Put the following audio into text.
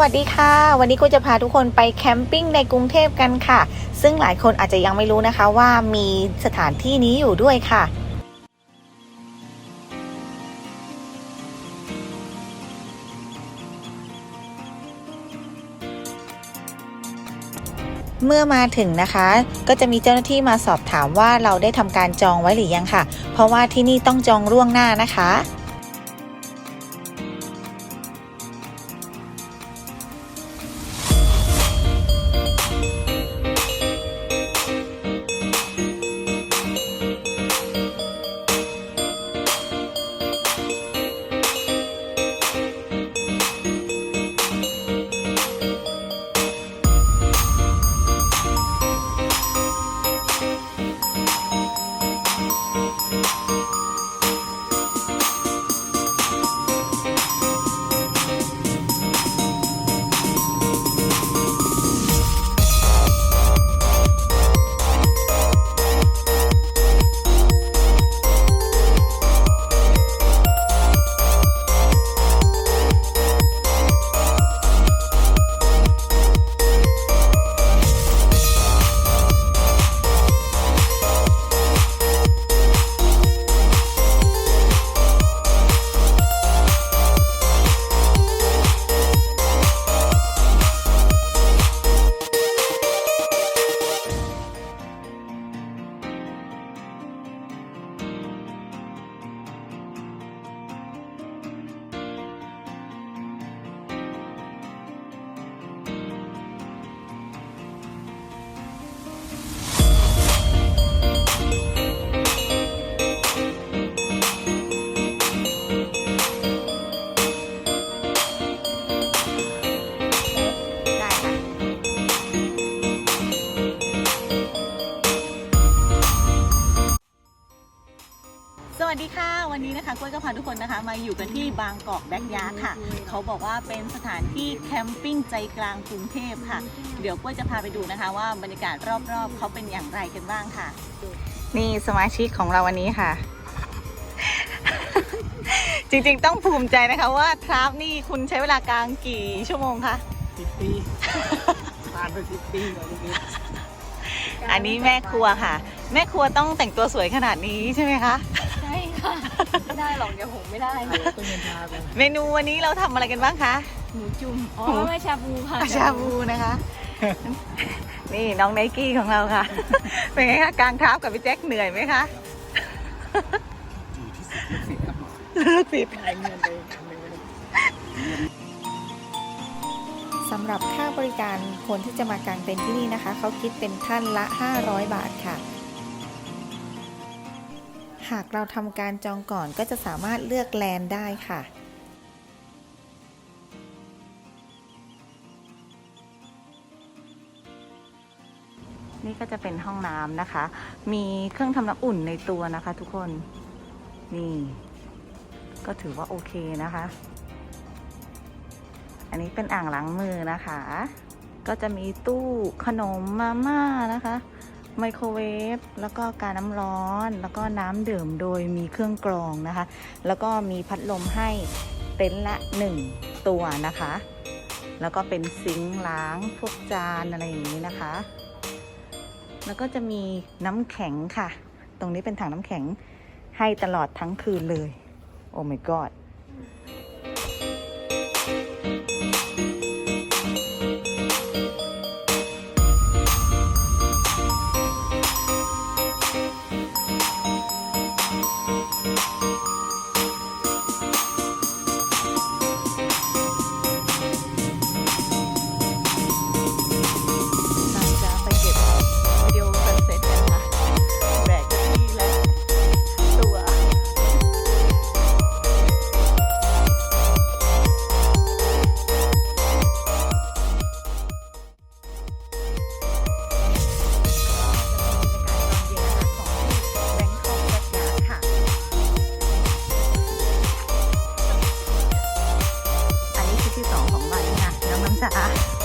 วัสดีค่ะ วันนี้ก็จะพาทุกคนไปแคมปิ้งในกรุงเทพกันค่ะ ซึ่งหลายคนอาจจะยังไม่รู้นะคะว่ามีสถานที่นี้อยู่ด้วยค่ะ เมื่อมาถึงนะคะ ก็จะมีเจ้าหน้าที่มาสอบถามว่าเราได้ทำการจองไว้หรือยังค่ะ เพราะว่าที่นี่ต้องจองล่วงหน้านะคะ วัสดีค่ะ วันนี้นะคะกล้วยก็พาทุกคนนะคะ มาอยู่กันที่บางกอกแบ็กยาร์ดค่ะ เขาบอกว่าเป็นสถานที่แคมปิ้งใจกลางกรุงเทพค่ะ เดี๋ยวกล้วยจะพาไปดูนะคะ ว่าบรรยากาศรอบๆ เขาเป็นอย่างไรกันบ้างค่ะ นี่สมาชิกของเราวันนี้ค่ะ จริงๆต้องภูมิใจนะคะว่าทราฟนี่คุณใช้เวลากลางกี่ชั่วโมงคะสิบปีผ่านไปสิบปีแล้วตรงนี้อันนี้แม่ครัวค่ะ แม่ครัวต้องแต่งตัวสวยขนาดนี้ใช่ไหมคะใช่ค่ะ ไม่ได้หรอกเดี๋ยวผมไม่ได้ต้องเงินชาไปเมนูวันนี้เราทำอะไรกันบ้างคะ หมูจุ่มอ๋อหมูไม่ชาบูค่ะชาบูนะคะ นี่น้องไนกี้ของเราค่ะ เป็นไงคะกลางเท้ากับพี่แจ็คเหนื่อยไหมคะสิบครับลูกศิษย์ไอ้เงินไปทำเงินไปสำหรับค่าบริการคนที่จะมากางเต็นท์ที่นี่นะคะ เขาคิดเป็นท่านละ 500 บาทค่ะ หากเราทำการจองก่อนก็จะสามารถเลือกแลนด์ได้ค่ะนี่ก็จะเป็นห้องน้ำนะคะ มีเครื่องทำน้ำอุ่นในตัวนะคะทุกคน นี่ ก็ถือว่าโอเคนะคะ อันนี้เป็นอ่างล้างมือนะคะ ก็จะมีตู้ขนมมาม่านะคะ ไมโครเวฟแล้วก็การน้ำร้อน แล้วก็น้ำดื่มโดยมีเครื่องกรองนะคะ แล้วก็มีพัดลมให้เต็นท์ละ 1 ตัวนะคะ แล้วก็เป็นซิงค์ล้างพวกจานอะไรอย่างนี้นะคะ แล้วก็จะมีน้ำแข็งค่ะ ตรงนี้เป็นถังน้ำแข็งให้ตลอดทั้งคืนเลย โอ้ my god อัน